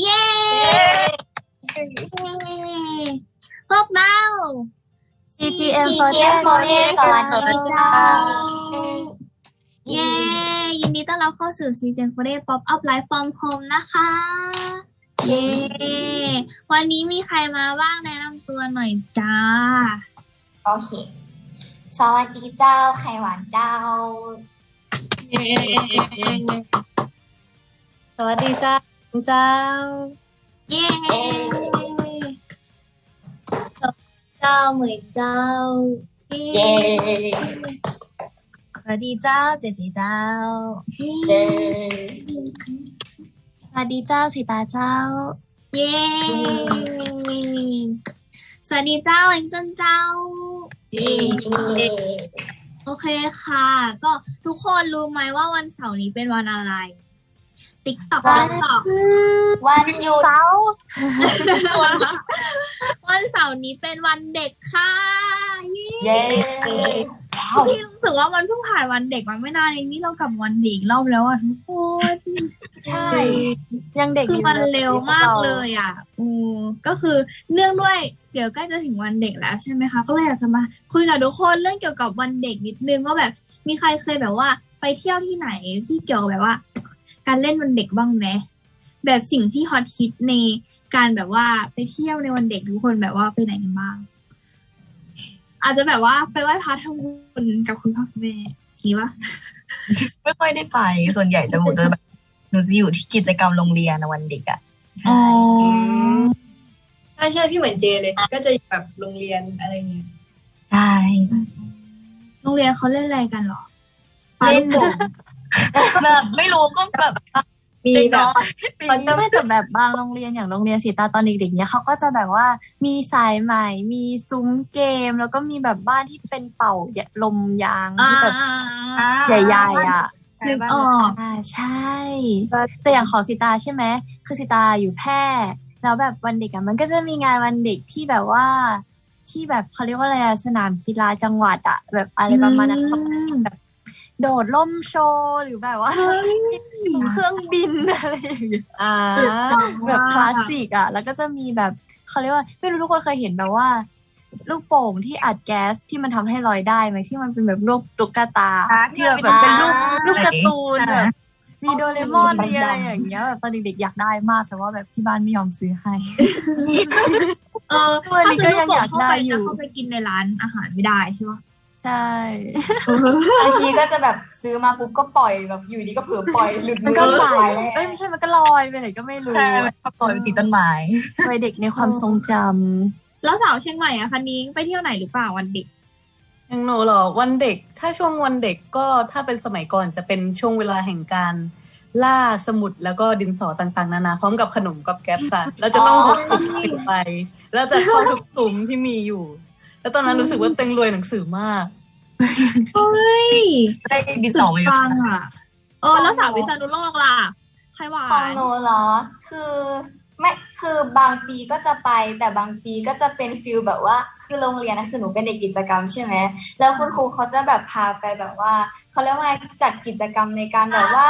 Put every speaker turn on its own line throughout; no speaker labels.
เย้พวกเรา
CGM
เจี๊ยบโมเดลสวัสดีเจ้า
เย้ ยินดีต้อนรับเข้าสู่ c g m f o r e Pop Up Live from Home นะคะ เย้ วันนี้มีใครมาบ้างแนะนำตัวหน่อยจ้า
โอเค สวัสดีเจ้า ไข่หวานเจ้า
สวัสดีเจ้า เจ้า
เย้
เจ้าเหมยเจ้า
เย้
สวัสดีเจ้าเจติเจ้า
เย้
สวัสดีเจ้าสีตาเจ้า
เย้สวัสดีเจ้าเอ็งเจิ้นเจ้า เย่โอเคค่ะ ก็ทุกคนรู้ไหมว่าวันเสาร์นี้เป็นวันอะไร ติ๊กต็อก
วั
ติ๊
น
กต็อก
วันหยุด
วันเสาร์นี้เป็นวันเด็กค่ะ
เย้
ที่รู้สึกว่ามันเพิ่งผ่านวันเด็กมาไม่นานเองนี่เรากลับวันเด็กรอบแล้วอะทุกคน
ใช่
ยังเด็ก
คือ
อยู่
มัน
ลย
เร็วมากเลยอะอือก็คือเนื่องด้วยเดี๋ยวใกล้จะถึงวันเด็กแล้วใช่ไหมคะ ก็เลยอยากจะมาคุยกับทุกคนเรื่องเกี่ยวกับวันเด็กนิดนึงว่าแบบมีใครเคยแบบว่าไปเที่ยวที่ไหนที่เกี่ยวกับแบบว่า การเล่นวันเด็กบ้างไหมแบบสิ่งที่ฮอตฮิตในการแบบว่าไปเที่ยวในวันเด็กทุกคนแบบว่าไปไหนกันบ้าง อาจจะแบบว่าไปไหว้พระทำบุญกับคุณพ่อคุณแม่นี่วะ
ไม่ค่อยได้ไปส่วนใหญ่แต่หนูจะแบบหนูจะอยู่ที่กิจกรรมโรงเรียนอะวันเด็กอะ
อ๋อ
ใช่ใช่พี่เหมือนเจเลย ก็จะอยู่แบบโรงเรียนอะไรอย่างเงี้ย
ใช่
โรงเรียนเขาเล่นอะไรกันเหรอ
เล่นโป่ง แบบไม่รู้ก็แบบ
มี
เด็ก
แบบ
น้อย
มันก็ไม่แต่แบบบางโรงเรียนอย่างโรงเรียนสีตาตอนเด็กๆเนี้ยเขาก็จะแบบว่ามีสายใหม่มีซุ้มเกม แล้วก็มีแบบบ้านที่เป็นเป่าลมยางที่แบบ
อ่า
ใหญ่ๆอะ
นึกออก
อ่าใช่ แต่อย่างของสิตาใช่ไหมคือสิตาอยู่แพร่แล้วแบบวันเด็กอะมันก็จะมีงานวันเด็กที่แบบว่าที่แบบเขาเรียกว่าอะไรอะสนามกีฬาจังหวัดอะแบบอะไรประมาณนั้นเขาแบบ โดดล่มโชว์หรือแบบว่าเครื่องบินอะไรอย่างเงี้ย
อ่า
แบบคลาสสิกอะแล้วก็จะมีแบบเขาเรียกว่าไม่รู้ทุกคนเคยเห็นแบบว่า ลูกโป่งที่อัดแก๊สที่มันทำให้ลอยได้ไหมที่มันเป็นแบบรูปตุ๊กตา
อ่า
ที่แบบแบบเป็นรูป
อ่า
รูปการ์ตูนแบบมีโดเรมอน
ประจำ
มีอะไรอย่างเงี้ยแบบตอนเด็กๆอยากได้มากแต่ว่าแบบที่บ้านไม่ยอมซื้อให้
เออ
วันนี้ก็ยังอยากได้อยู่
ถ้าซื้ลูกโป่งเข้าไปจะเข้าไปกินในร้านอาหารไม่ได้ใช่ปะ
ใช่
บางทีก็จะแบบซื้อมาปุ๊บก็ปล่อยแบบอยู่ดีก็เผลอปล่อยหลุด
มัน
มื
ก็
อ
ไหล
ไป
เอ้ยไม่ใช่มันก็ลอยไปไหนก็ไม่รู้
ใช่มันก็ปล่อยไปติดต้นไม้
วัยเด็กในความทรงจ
แล้วสาวเชียงใหม่อะคันนี้งไปเที่ยวไหนหรือเปล่าวันเด็ก
ยังหนูเหรอวันเด็ก ถ้าช่วงวันเด็กก็ถ้าเป็นสมัยก่อนจะเป็นช่วงเวลาแห่งการล่าสมุดแล้วก็ดินสอต่างๆ นานาพร้อมกับขนมกับแก๊บค่ะเราจะต้องพกติดไป แล้วจะเข้าทุกซุ้มที่มีอยู่ แล้วตอนนั้นรู้สึกว่าเต็งรวยหนังสือมาก
เฮ้ย
ได้ดิน
สุ
สอ
ด
มา
ฟังอะเออแล้วสาววิษณุโลกล่ะใครหวา
ของ
น
โนเหรอ คือไม่คือบางปีก็จะไปแต่บางปีก็จะเป็นฟิลแบบว่าคือโรงเรียนนะคือหนูเป็นเด็กกิจกรรมใช่ไหมแล้วคุณครูเขาจะแบบพาไปแบบว่าเขาเรียกว่าจัดกิจกรรมในการแบบว่า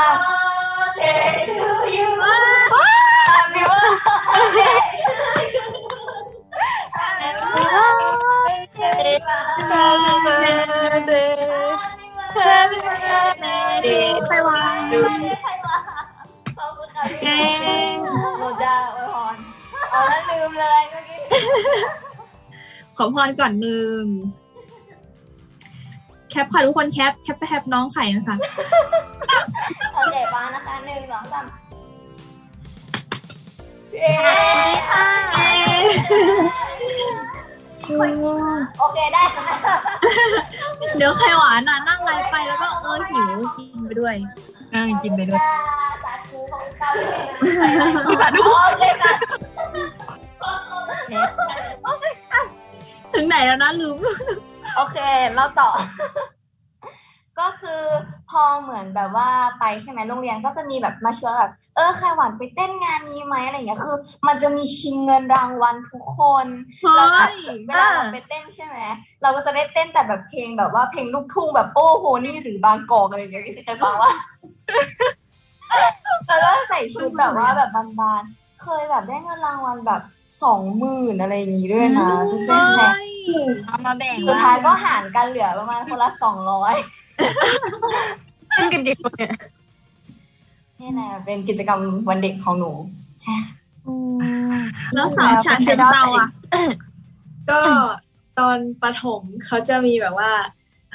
Happy birthday
ใครหวาน
ขอบคุณค่ะ
เย้
หนูจะอวยพรเอาแล้วลืมเลยเมื่อกี้
ขอพรก่อนหนึ่งแคปค่ะทุกคนแคปแคปไปแคปน้องไข่นะคะ
โอเคป้านะคะหนึ่งสองสามเย้ค่ะ โอเคได้ค่ะ
เดี๋ยวไข่หวานน่ะนั่งไลฟ์ไปแล้วก็เออหิวกินไปด้วย
นั่งกินไปด้วย
สาธุของเก้า
สาธุ
โอเคค่ะ
ถึงไหนแล้วนะลืม
โอเค เราต่อ ก็คือพอเหมือนแบบว่าไปใช่ไหมโรงเรียนก็จะมีแบบมาชวนแบบเออใครหวานไปเต้นงานนี้ไหมอะไรอย่างเงี้ยคือ มันจะมีชิงเงินรางวัลทุกคน
เฮ้
แล้วแบบ
ย
เวลาเราไปเต้นใช่ไหมเราก็จะได้เต้นแต่แบบเพลงแบบว่าเพลงลูกทุ่งแบบโอ้โหนี่หรือบางกอกอะไรอย่างเงี้ยพี่เคยฟังว่าแล้วก็ใส่ชุดแบบว่าแบบบานๆเคยแบบได้เงินรางวัลแบบสองหมื่นอะไรอย่างงี้ด้วยนะทุกค
เฮ้
นแท็ก
ย
เอามาแบ่ง
สุดท้ายก็หารกันเหลือประมาณคนละสองร้อย
เล่นกันกี่คนเนี่ย
นี่แหละเป็นกิจกรรมวันเด็กของหนู ใช่ค่ะ
แล้วสาวฉะเชิงเซาอะ
ก็ตอนประถมเขาจะมีแบบว่า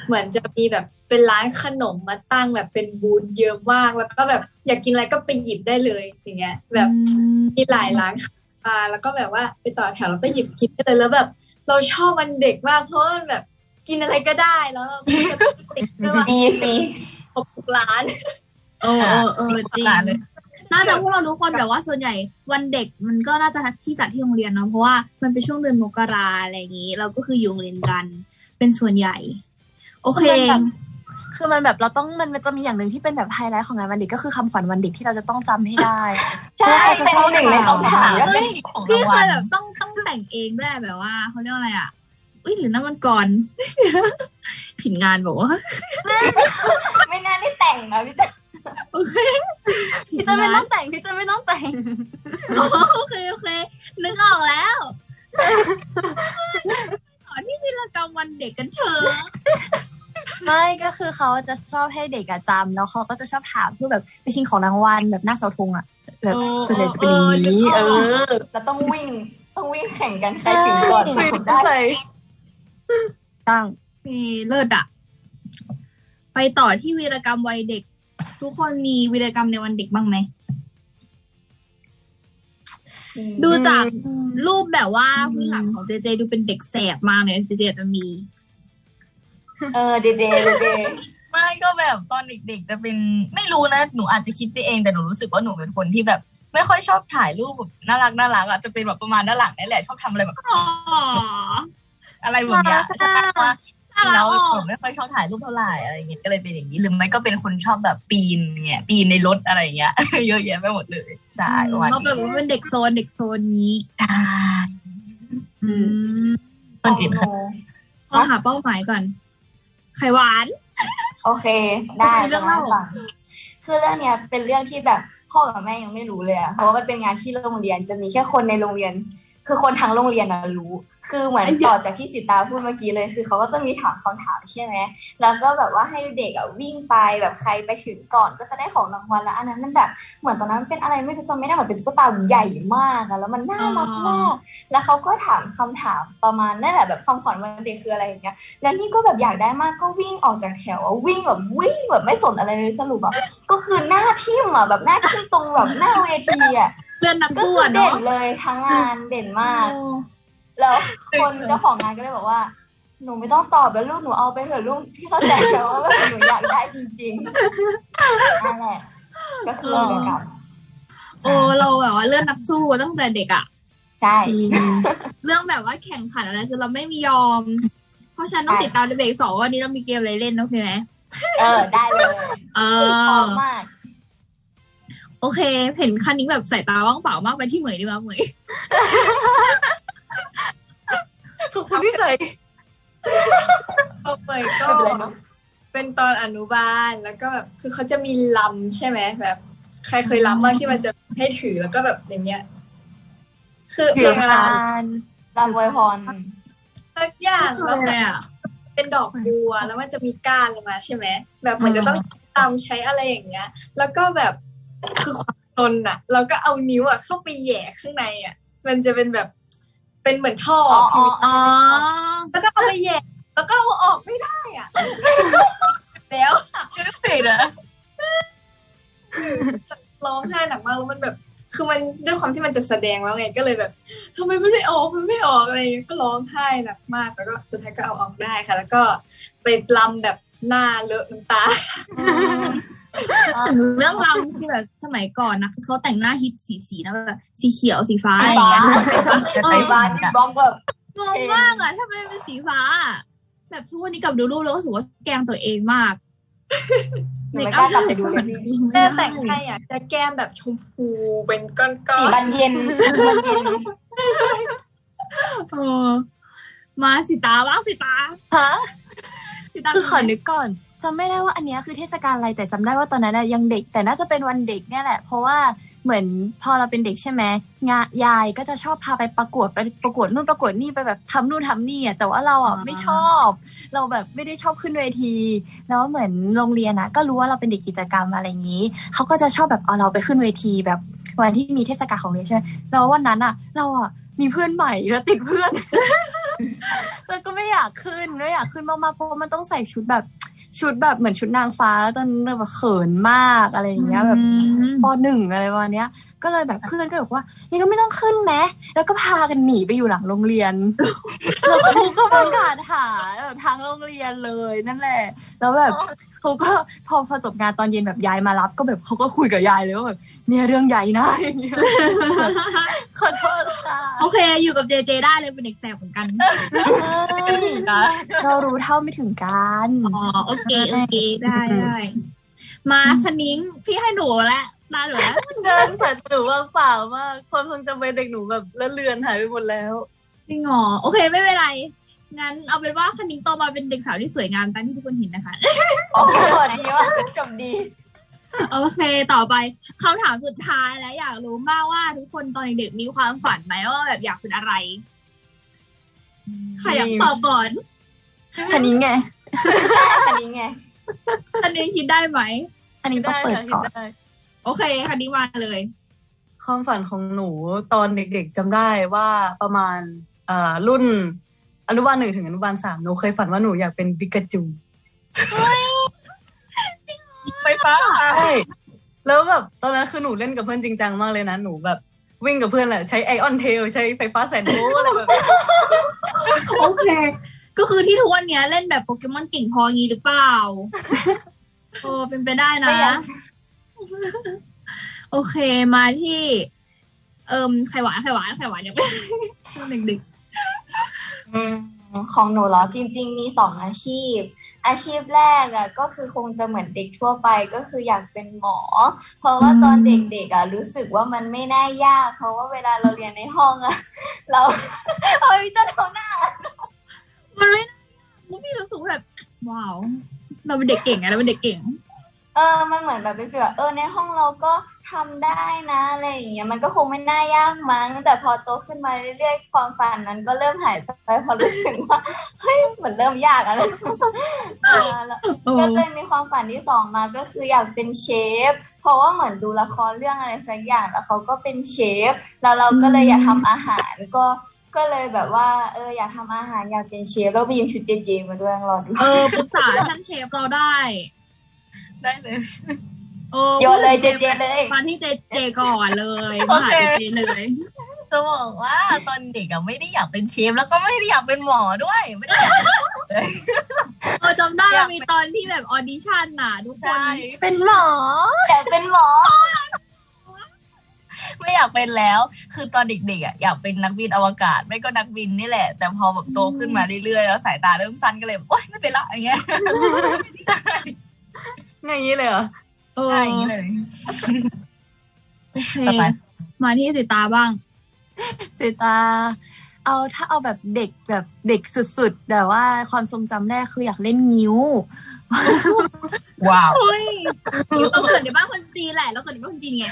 เหมือนจะมีแบบเป็นร้านขนมมาตั้งแบบเป็นบูธเยอะมาก แล้วก็แบบอยากกินอะไรก็ไปหยิบได้เลยอย่างเงี้ย แบบมีหลายร้านมาแล้วก็แบบว่าไปต่อแถวแล้วก็หยิบกินได้เลยแล้วแบบ เราชอบวันเด็กมากเพราะว่ามันแบบ กินอะไรก็ได้แล้วเราก็จะติดด้วยว่า
ฟรีฟรี
ครบทุกร้าน
เออเออเออจริง
หลานเลย
น่าจะพวกเราทุกคนแบบว่าส่วนใหญ่วันเด็กมันก็น่าจะที่จัดที่โรงเรียนเนาะเพราะว่ามันเป็นช่วงเดือนมกราอะไรอย่างนี้ เราก็คืออยู่โรงเรียนกันเป็นส่วนใหญ่ โอเค
มันแบบคือมันแบบเราต้องมันมันจะมีอย่างหนึ่งที่เป็นแบบไฮไลท์ของงานวันเด็กก็คือคำขวัญวันเด็กที่เราจะต้องจำให้ได้
ใช่เป็นหนึ่งในคำถาม
แล้วเป็นสิ่งของ
พี่
ราง
เค
วั
ย
ล
แบบต้องต้องแต่งเองด้วยแบบว่าเขาเรียกว่าอะไรอะ อุ้ยหรือนั่นมันก่อนผิดงานบอกว่า
ไม่น่าได้แต่งนะพี่แจ๊ค
โอเค
พี่จะไม่ต้องแต่งพี่จะไม่ต้องแต่ง
โอเคโอเค นึกออกแล้วต่อที่วีรกรรมวันเด็กกันเถอะ
ไม่ก็คือเขาจะชอบให้เด็กอะจำแล้วเขาก็จะชอบถามเพื่อแบบไปชิงของรางวัลแบบหน้าเสาธงอะแบบส่วนใหญ่จะเป็นอย่างนี้เออ
เราต้องวิ่งต้องวิ่งแข่งกันใครถึงก่อน
ใช่
สุดได้
ตั้ง
เอเลิศอะไปต่อที่วีรกรรมวัยเด็ก ทุกคนมีวีรกรรมในวันเด็กบ้างไหม ดูจากรูปแบบว่าพื้นหลังของเจเจดูเป็นเด็กแสบมากเลยเจเจจะมี
เออเจเจเจเจ
ไม่ก็แบบตอนเด็กๆจะเป็นไม่รู้นะ หนูอาจจะคิดไปเองแต่หนูรู้สึกว่าหนูเป็นคนที่แบบ ไม่ค่อยชอบถ่ายรูปแบบน่ารักน่ารักอะจะเป็นแบบประมาณด้านหลังนี่แหละชอบทำอะไรแบบ
อ๋อ
อะไรแบบเนี้ย
น่ารักอะ
ว่าจริงแล้ว
น่ารักอะ
หนูไม่ค่อยชอบถ่ายรูปเท่าไหร่อะไรอย่างเงี้ยก็เลยเป็นอย่างนี้หรือไม่ก็เป็นคนชอบแบบปีนเงี้ยปีนในรถอะไรอย่างเงี้ยเยอะแยะไปหมดเลยใช่ประมาณ
ก็
นี้
แบบว่าเป็นเด็กโซนเด็กโซนนี้
ใช่
อืม
คนอื่นค่ะ
พอหาเป้าหมายก่อนไข่หวาน
โอเค ได้
มีเรื่องเล่า
ฟังคือเรื่องเนี้ยเป็นเรื่องที่แบบพ่อกับแม่ยังไม่รู้เลยอะเพราะว่ามันเป็นงานที่โรงเรียนจะมีแค่คนในโรงเรียน คือคนทั้งโรงเรียนนะรู้ คือเหมือนต่อจากที่สิตาพูดเมื่อกี้เลย คือเขาก็จะมีถามคำถามใช่ไหมแล้วก็แบบว่าให้เด็กอะวิ่งไปแบบใครไปถึงก่อนก็จะได้ของรางวัลแล้ว อันนั้นมันแบบเหมือนตอนนั้นเป็นอะไรไม่รู้จำไม่ได้เหมือนเป็นตุ๊กตาใหญ่มากอะแล้วมันน่ารักมากแล้วเขาก็ถามคำถามประมาณนั่นแหละแบบคำขวัญวันเด็กคืออะไรอย่างเงี้ย แล้วนี่ก็แบบอยากได้มากก็วิ่งออกจากแถวอะวิ่งแบบวิ่งแบบไม่สนอะไรเลยสรุปแบบก็คือหน้าทิ่มอะแบบหน้าทิ่มตรงแบบหน้าเวทีอะ
เลื่อนนัก
ก็
สู้
คือ
อะ
เด่
เนาะ
นเลยทั้งงานเด่นมาก แล้วคนเจ้าของงานก็เลยบอกว่า หนูไม่ต้องตอบแล้วลูกหนูเอาไปเถอะลูกพี่เข้าใจแล้วว่าแบบหนูอยากได้จริงๆนั่นแหละก็คือวีรกรรม
โอ้เราแบบว่าเลื่อนนักสู้ตั้งแต่เด็กอะ
ใช่
เรื่องแบบว่าแข่งขันอะไรคือเราไม่มียอม เพราะฉะนันต้องติดตามในเบรกสองว่าวันนี้เรามีเกมอะไรเล่นโอเคไหม
เออได้เลย
เอ
พร้อ
อ
มมาก
โอเค เห็นคันนี้แบบสายตาว่างเปล่ามากไปที่เหมยดีกว่าเหมย
ขอบคุณที่เคย
เอาไปก็
ไม่เป็นไรเนอะ
เป็นตอนอนุบาลแล้วก็แบบคือเขาจะมีลำใช่ไหมแบบ ใครเคยลำบ้างที่มันจะให้ถือแล้วก็แบบอย่างเงี้ย คือเพลงอะไร
ตามอวยพร
สักอย่าง
เค
แล้ว
ย
แบ
เลย
บ
อะ
เป็นดอกบัวแล้วมันจะมีก้านลงมาใช่ไหมแบบเหมือนจะต้องตามใช้อะไรอย่างเงี้ย แล้วก็แบบ คือความตนอะเราก็เอานิ้วอะเข้าไปแหย่ข้างในอะมันจะเป็นแบบเป็นเหมือนท่อ
อ๋ออ๋อ
อ๋อ
แล้วก็เอาไปแหย่แล้วก็เอาออกไม่ได้อะแล้ว
เผ็ดอะ
ร้องไห้หนักมากแล้วมันแบบ คือมันด้วยความที่มันจะแสดงแล้วไงก็เลยแบบทำไมมันไม่ออกมันไม่ออกอะไรอย่างเงี้ยก็ร้องไห้หนักมากแล้วก็สุดท้ายก็เอาออกได้ค่ะ แล้วก็ไปลำแบบหน้าเลอะน้ำตา
ถึงเรื่องรำคือแบบสมัยก่อนนะคือเขาแต่งหน้าฮิตสีสีๆนะแบบสีเขียวสีฟ้าอะไรอย่างเงี้ย
จะ
ไป
ไป
บ้า
บ้านน
ที่บ้องแบบ
งงมากอะถ้าไม่เป็นสีฟ้าอะแบบทุกวันนี้กลับดูรูปแล้วก็รู้สึกว่าแกล้งตัวเองมาก
หนูไม่กล้ากลับไปดูเลย
แม่แต่งให้อะจะแก้มแบบชมพูเป็นก้อน
สีบานเย็นบานเย็น
เออมาสิตาบ้างสิตา
ฮะ
สิตา
คือขอนึกก่อน จำไม่ได้ว่าอันเนี้ยคือเทศกาลอะไรแต่จำได้ว่าตอนนั้นอะยังเด็ก แต่น่าจะเป็นวันเด็กเนี่ยแหละ เพราะว่าเหมือนพอเราเป็นเด็กใช่ไหมงายายก็จะชอบพาไปประกวดไปประกวดนู่นประกวดนี่ไปแบบทำนู่นทำนี่อะแต่ว่าเราอะไม่ชอบ เราแบบไม่ได้ชอบขึ้นเวที แล้วเหมือนโรงเรียนอะก็รู้ว่าเราเป็นเด็กกิจกรรมอะไรอย่างนี้เขาก็จะชอบแบบเอาเราไปขึ้นเวทีแบบวันที่มีเทศกาลของเรียนใช่ไหมแล้ววันนั้นอะเราอะมีเพื่อนใหม่แล้วติดเพื่อนแล้วก็ไม่อยากขึ้นไม่อยากขึ้นมากๆเพราะว่ามันต้องใส่ชุดแบบ ชุดแบบเหมือนชุดนางฟ้าตอนนั้นแบบเขินมากอะไรอย่างเงี้ยแบบ
อืม
ปหนึ่งอะไรประมาณเนี้ย ก็เลยแบบเพื่อนก็บอกว่านี่ก็ไม่ต้องขึ้นแม้แล้วก็พากันหนีไปอยู่หลังโรงเรียนแล้วครูก็ประกาศหาแบบทางโรงเรียนเลยนั่นแหละ แล้วแบบครูก็พอพอจบงานตอนเย็นแบบยายมารับ ก็แบบเขาก็คุยกับยายเลยว่าแบบเนี่ยเรื่องใหญ่นะอย่างเงี้ยขอโทษค่ะ
โอเค อยู่กับเจเจได้เลยเป็นเด็กแสบเหมือนกัน
เรารู้เท่าไม่ถึงการ
อ๋อโอเคโอเคได้ได้มาคณิ้งพี่ให้หนูแล้ว ตาหนูแล้ว
เดินสายหนูว่างเปล่ามากความทรงจำวัยเด็กหนูแบบละเลือนหายไปหมดแล้ว
จริงเหรอโอเคไม่เป็นไรงั้นเอาเป็นว่าคณิ้งโตมาเป็นเด็กสาวที่สวยงามตามที่ทุกคนเห็นนะคะ
โอ้โหดีว่ากจบดี
โอเคต่อไปคำถามสุดท้ายแล้วอยากรู้มากว่าทุกคนตอนเด็กๆมีความฝันไหมว่าแบบอยากเป็นอะไรใครอยากตอบก่อน
อันนี้ไง
อันนี้ไง
คณิ้งคิดได้ไหม
อันนี้ต้อง
ได้
เปิด
ค่ะคิ
ก่
ด
อน
ได้
โอเคคณิ้งมาเลย
ความฝันของหนูตอนเด็กๆจำได้ว่าประมาณเอ่อรุ่นอนุบาลหนึ่งถึงอนุบาลสามหนูเคยฝันว่าหนูอยากเป็นปิกาจู
ไฟฟ้า
ใช่แล้วแบบตอนนั้นคือหนูเล่นกับเพื่อนจริงจังมากเลยนะหนูแบบวิ่งกับเพื่อนแหละใช้ไอออนเทลใช้ไฟฟ้าแสนโวลต์อะไรแบบนี้
โอเค ก็คือที่ทุกวันเนี้ยเล่นแบบโปเกมอนเก่งพองี้หรือเปล่าโอ้เป็นไปได้
ไม่
นะ
อยาก
โอเคมาที่ เอิมไข่หวานไข่หวานไข่หวานยังไม่เด็ก
อืมของหนูเหรอจริง ๆ มีสองอาชีพ อาชีพแรกอะก็คือคงจะเหมือนเด็กทั่วไปก็คืออยากเป็นหมอ เพราะว่าตอนเด็กๆอะรู้สึกว่ามันไม่น่ายาก เพราะว่าเวลาเราเรียนในห้องอะเราเอ้ยจะโดนหน้า
ๆมันไม่น่ายากมุกพี่รู้สึกว่าแบบว้าว เราเป็นเด็กเก่งไงเราเป็นเด็กเก่ง
เออ มันเหมือนแบบเป็นฟีลแบบเออในห้องเราก็ทำได้นะอะไรอย่างเงี้ย มันก็คงไม่น่ายากมั้ง แต่พอโตขึ้นมาเรื่อยๆ ความฝันนั้นก็เริ่มหายไปเพอรู้สึกว่า เฮ้ยเหมือนเริ่มยากอะเออแล้ว
เออ
ก็เลยมีความฝันที่สองมาก็คืออยากเป็นเชฟ เพราะว่าเหมือนดูละครเรื่องอะไรสักอย่างแล้วเขาก็เป็นเชฟ แล้วเราก็เลยอยากทำอาหารก็ก็เลยแบบว่า เอออยากทำอาหารอยากเป็นเชฟแล้วไปยืมชุดเจเจมาด้วยรอดู
เออปรึกษาท่านเชฟเราได้
ได้เลย
เออ
โยนเลยเจเจเลย
มาที่เจเจก่อนเลย
โอ
มาหา
เค
เจเจเลย
จะบอกว่าตอนเด็กอะไม่ได้อยากเป็นเชฟแล้วก็ไม่ได้อยากเป็นหมอด้วยไม่ได้อยากเลย
เออจำได้
อยาก
มันมีตอนที่แบบออดิชั่นน่ะทุกคน
ใช่
เป็นหมอ
อยากเป็นหมอ
ไม่อยากเป็นแล้ว คือตอนเด็กๆอะอยากเป็นนักบินอวกาศ ไม่ก็นักบินนี่แหละ แต่พอแบบโตขึ้นมาเรื่อยๆแล้วสายตาเริ่มสั้นก็เลยแบบโอ๊ยไม่เป็นละอย่างเงี้ย
ไงอย่างนี้เลยเหรอ
เออ
ใช่อย่างงี้เลย
โอเค
ต่อไป
มาที่สิตาบ้าง
สิตา เอาถ้าเอาแบบเด็กแบบเด็กสุดๆ แต่ว่าความทรงจำแรกคืออยากเล่นนิ้ว
ว้าว
เฮ้ยเราเกิดในบ้านคนจีนแหละเราเกิดในบ้านคนจีนไง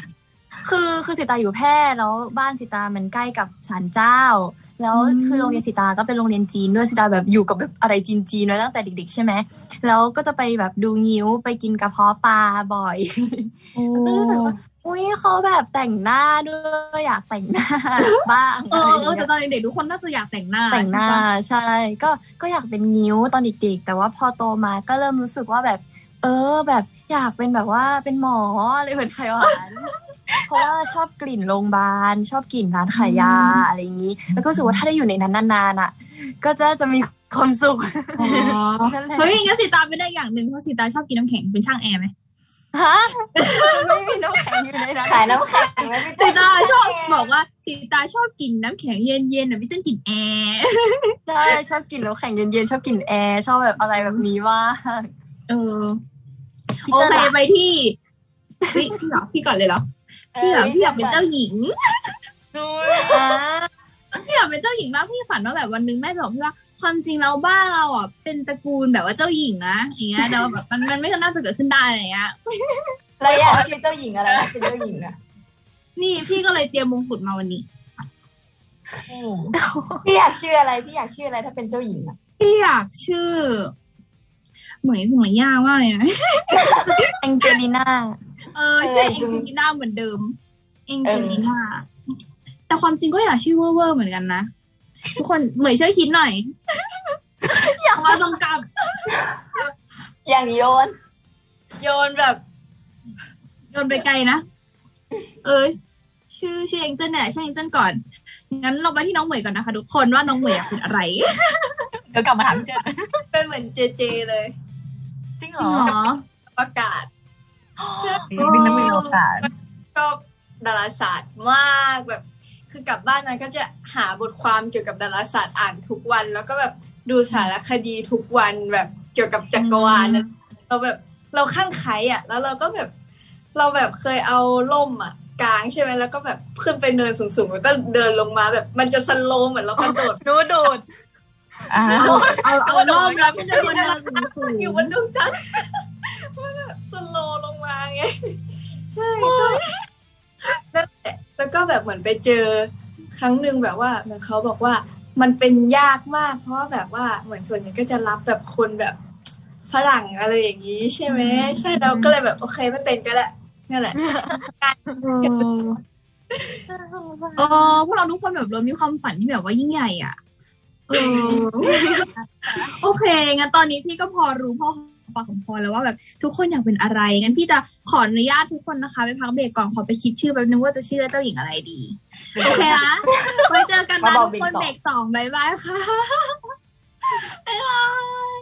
คือคือสิตาอยู่แพร่แล้วบ้านสิตามันใกล้กับศาลเจ้า แล้ว
อืม
คือโรงเรียนสิตาก็เป็นโรงเรียนจีนด้วยสิตาแบบอยู่กับแบบอะไรจีนๆมาตั้งแต่เด็ก ๆ ใช่ไหมแล้วก็จะไปแบบดูงิ้วไปกินกระเพาะปลาบ่อยก็รู้สึกว่าอุ้ยเขาแบบแต่งหน้าด้วยอยากแต่งหน้าบ้าง
เอ
อะไร
อ
อย่าง
เออ
เงี้
แต่
ย
ตอนเด็กๆทุกคนน่าจะอยากแต่งหน้า
แต่งหน้า
ใช่ปะ
ใช่ ก็ก็อยากเป็นงิ้วตอนเด็กๆแต่ว่าพอโตมาก็เริ่มรู้สึกว่าแบบ เออ แบบอยากเป็นแบบว่าเป็นหมออะไรเหมือนไขหวาน เพราะว่าชอบกลิ่นโรงพยาบาล ชอบกลิ่นร้านขายยาอะไรอย่างนี้ แล้วก็รู้สึกว่าถ้าได้อยู่ในนั้นนานๆอะ ก็จะจะมีความสุข
อ๋อ
นั่นแหละ
เฮ้ยงั้นสิตาไม่ได้อย่างหนึ่งเพราะสิตาชอบกินน้ำแข็งเป็นช่างแอร์ไหม
ฮะไม่มีน้ำแข็งอยู่ในนั้น
ขายน้ำแข็งไหมพี่
สิ
เจ๊
ตาชอบบอกว่าสิตาชอบกินน้ำแข็งเย็นๆน่ะพี่เจนกินแอร์
ใช่ชอบกลิ่นน้ำแข็งเย็นๆชอบกลิ่นแอร์ชอบแบบอะไรแบบนี้มาก
เออ
พี่
โอ
เจ้า
เค
ล่ะ
ไปที่เฮ้ยพี่เหรอพี่ก่อนเลยเหรอ พี่เหรอพี่อยากเป็นเจ้าหญิง
ดู
อ่า
พี่อยากเป็นเจ้าหญิงมากพี่ฝันว่าแบบวันหนึงแม่จะบอกพี่ว่าความจริงแล้วบ้านเราอะเป็นตระกูลแบบว่าเจ้าหญิงนะอย่างเงี้ยแต่ว่าแบบมันมันไม่น่าจะเกิดขึ้นได้อะไรเงี้ย
แล้วอยากชื่อเจ้าหญิงอะไรนะเป็นเจ้าหญิงอะ
นี่พี่ก็เลยเตรียมมงกุฎมาวันนี้
พี่อยากชื่ออะไร พี่อยากชื่ออะไรถ้าเป็นเจ้าหญิงอะ
พี่อยากชื่อ เหมือนสมัยยากมากเลยนะ
แองเจลิน่า
เออชื่อเอ็งเจลิน่าเหมือนเดิมเอ็งเจลิน่า แต่ความจริงก็อยากชื่อเวอร์เวอร์เหมือนกันนะ ทุกคนเหมยช่วยคิดหน่อย อยากมาตรงกับ
อย่างโยน
โยนแบบ
โยนไปไกลนะ เออ ชื่อชื่อเอ็งเจนเนี่ยชื่อเอ็งเจนก่อนงั้นเราไปที่น้องเหมยก่อนนะคะทุกคนว่าน้องเหมยอยากเป็นอะไร
เดี๋ยวกลับมาถามพี่เจน
เป็นเหมือนเจเจเลย
จริงเห
จ
ร
ริง
อ
เหรอ
ประกาศ
เป็นนักวิโอกาส
ชอบดาราศาสตร์มากแบบ คือกลับบ้านนั้นก็จะหาบทความเกี่ยวกับดาราศาสตร์อ่านทุกวัน แล้วก็แบบดูสารคดีทุกวันแบบเกี่ยวกับจักรวาลนะเราแบบเราข้างไคล้อะ แล้วเราก็แบบ เราแบบเคยเอาล่มอะกลางใช่ไหมแล้วก็แบบขึ้นไปเนินสูงๆแล้วก็เดินลงมาแบบมันจะสโลว์เหมือนเรากระโดด
ดูดู ดอ่า
เอาเอาล่มแล้วขึ้นไปบนเนินสูง
อยู่บนดวงจันทร์มันแบบสโลว์ลงมาไงใช่ก็นั่นแหละแล้วก็แบบเหมือนไปเจอครั้งหนึ่งแบบว่าเหมือนเขาบอกว่ามันเป็นยากมาก เพราะว่าแบบว่าเหมือนส่วนใหญ่ก็จะรับแบบคนแบบฝรั่งอะไรอย่างนี้ใช่ไหมใช่เราก็เลยแบบโอเคไม่เป็นก็ได้นั่นแหละ
เออพวกเราทุกคนแบบเรามีความฝันที่แบบว่ายิ่งใหญ่อะ เออโอเคงั้นตอนนี้พี่ก็พอรู้พ่อปากของพอแล้วว่าแบบทุกคนอยากเป็นอะไรงั้นพี่จะขออนุญาตทุกคนนะคะไปพักเบรกก่อนขอไปคิดชื่อแป๊บนึงว่าจะชื่อเจ้าหญิงอะไรดีโอเคนะไว้เจอกันนะทุกคนเบรกสองบ๊ายบายค่ะบ๊ายบาย